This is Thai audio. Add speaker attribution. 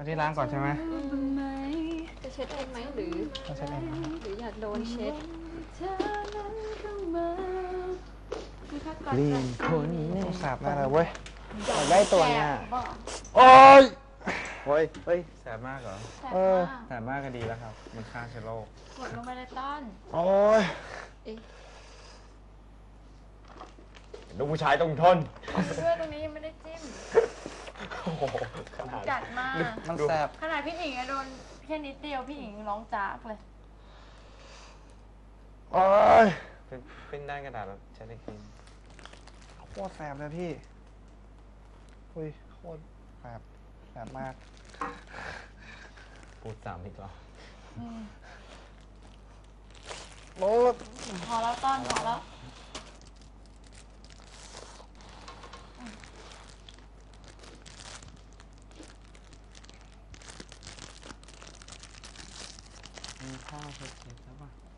Speaker 1: เอาที่ล้างก่อนใช่ไหม
Speaker 2: จะเช็ดเองไหมหรือ
Speaker 1: ต้องใช้เองนะครับ
Speaker 2: หรืออยากโดนเช็ด
Speaker 3: ลีนคนนี้
Speaker 1: ต้องแสบมากเลยเว้ย
Speaker 3: อยากได้ตัวเนี้ย
Speaker 1: โอ้ย
Speaker 3: เฮ้ยเฮ้ย
Speaker 4: แสบมากเหรอ
Speaker 1: เออ
Speaker 4: แสบมากก็ดีแล้วครับ มันฆ่าเชื้อโรค
Speaker 5: กดลงไปเลยต้น
Speaker 1: โอ้ย
Speaker 3: ลูกผู้ชายต้องทน
Speaker 5: ด้วยตรงนี้ยังไม่ได้จิ้ม
Speaker 3: โอ้โหขนาด
Speaker 5: จัดมาก
Speaker 1: มันแสบ
Speaker 5: ขนาดพี่หญิงอะโดนแค่นิดเดียวพี่หญิงร้องจากเลย
Speaker 1: โอ้ย
Speaker 4: เป็นเป็นด้านกระดาษแล้วใช้ได้ครีม
Speaker 1: โคตรแสบเลยพี่อุ้ยโคตรแสบแสบมาก
Speaker 4: พูดสามอีกรอบ
Speaker 1: โอ้ย
Speaker 5: พอแล้วต้นพอแล้ว
Speaker 4: มีผ้าเช็ดๆแล้วป่ะ